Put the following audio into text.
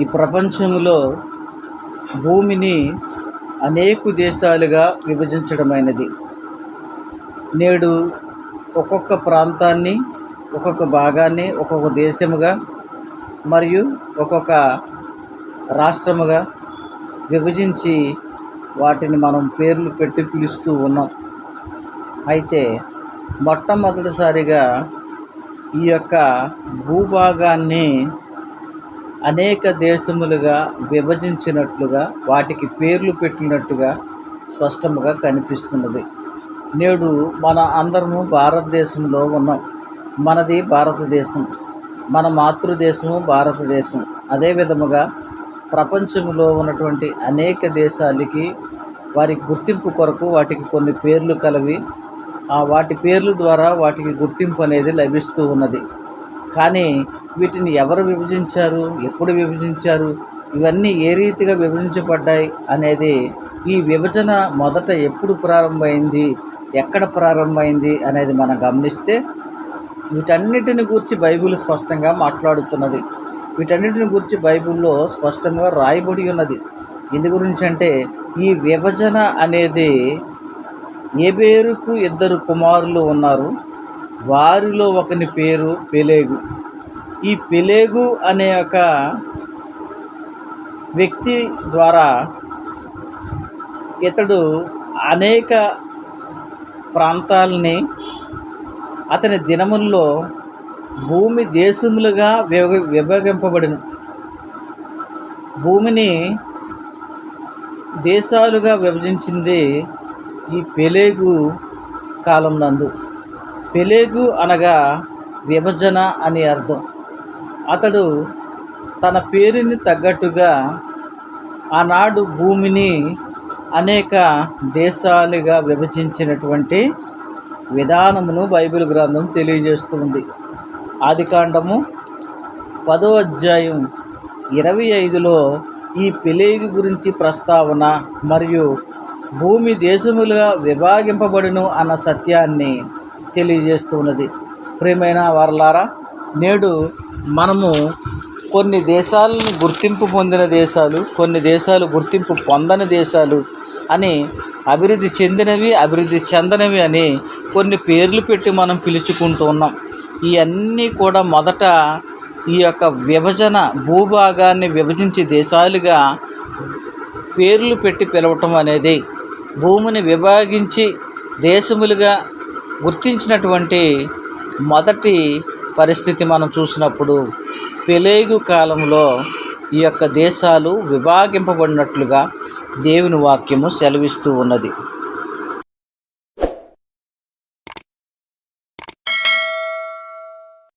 ఈ ప్రపంచంలో భూమిని అనేక దేశాలుగా విభజించడమైనది. నేడు ఒక్కొక్క ప్రాంతాన్ని ఒక్కొక్క భాగాన్ని ఒక్కొక్క దేశముగా మరియు ఒక్కొక్క రాష్ట్రముగా విభజించి వాటిని మనం పేర్లు పెట్టి పిలుస్తూ ఉన్నాం. అయితే మొట్టమొదటిసారిగా ఈ యొక్క భూభాగాన్ని అనేక దేశములుగా విభజించినట్లుగా వాటికి పేర్లు పెట్టినట్టుగా స్పష్టముగా కనిపిస్తున్నది. నేడు మన అందరము భారతదేశంలో ఉన్నాం. మనది భారతదేశం. మన మాతృదేశము భారతదేశం. అదే విధముగా ప్రపంచంలో ఉన్నటువంటి అనేక దేశాలకి వారి గుర్తింపు కొరకు వాటికి కొన్ని పేర్లు కలవి. ఆ వాటి పేర్లు ద్వారా వాటికి గుర్తింపు అనేది లభిస్తూ ఉన్నది. కానీ వీటిని ఎవరు విభజించారు? ఎప్పుడు విభజించారు? ఇవన్నీ ఏ రీతిగా విభజించబడ్డాయి అనేది ఈ విభజన మొదట ఎప్పుడు ప్రారంభమైంది? ఎక్కడ ప్రారంభమైంది అనేది మనం గమనిస్తే వీటన్నిటిని గురించి బైబిల్ స్పష్టంగా మాట్లాడుతున్నది. వీటన్నిటిని గురించి బైబిల్లో స్పష్టంగా రాయబడి ఉన్నది. ఎందు గురించి అంటే ఈ విభజన అనేది ఏబేరుకు ఇద్దరు కుమారులు ఉన్నారు? వారిలో ఒకని పేరు పెలేగు. ఈ పెలేగు అనే ఒక వ్యక్తి ద్వారా ఇతడు అనేక ప్రాంతాలని అతని దినముల్లో భూమి దేశములుగా విభ విభజింపబడిన. భూమిని దేశాలుగా విభజించింది ఈ పెలేగు కాలం నందు పెలేగు అనగా విభజన అని అర్థం. అతడు తన పేరుని తగ్గట్టుగా ఆనాడు భూమిని అనేక దేశాలుగా విభజించినటువంటి విధానమును బైబిల్ గ్రంథం తెలియజేస్తుంది. ఆదికాండము పదో అధ్యాయం ఇరవై ఐదులో ఈ పెలేగు గురించి ప్రస్తావన మరియు భూమి దేశములుగా విభాగింపబడును అన్న సత్యాన్ని తెలియజేస్తున్నది. ప్రియమైన వారలారా నేడు మనము కొన్ని దేశాలను గుర్తింపు పొందిన దేశాలు కొన్ని దేశాలు గుర్తింపు పొందని దేశాలు అని అభివృద్ధి చెందినవి అభివృద్ధి చెందనివి అని కొన్ని పేర్లు పెట్టి మనం పిలుచుకుంటూ ఉన్నాం. ఇవన్నీ కూడా మొదట ఈ యొక్క విభజన భూభాగాన్ని విభజించి దేశాలుగా పేర్లు పెట్టి పిలవటం అనేది భూమిని విభాగించి దేశములుగా గుర్తించినటువంటి మొదటి పరిస్థితి మనం చూసినప్పుడు పెలేగు కాలంలో ఈ యొక్క దేశాలు విభాగింపబడినట్లుగా దేవుని వాక్యము సెలవిస్తూ ఉన్నది.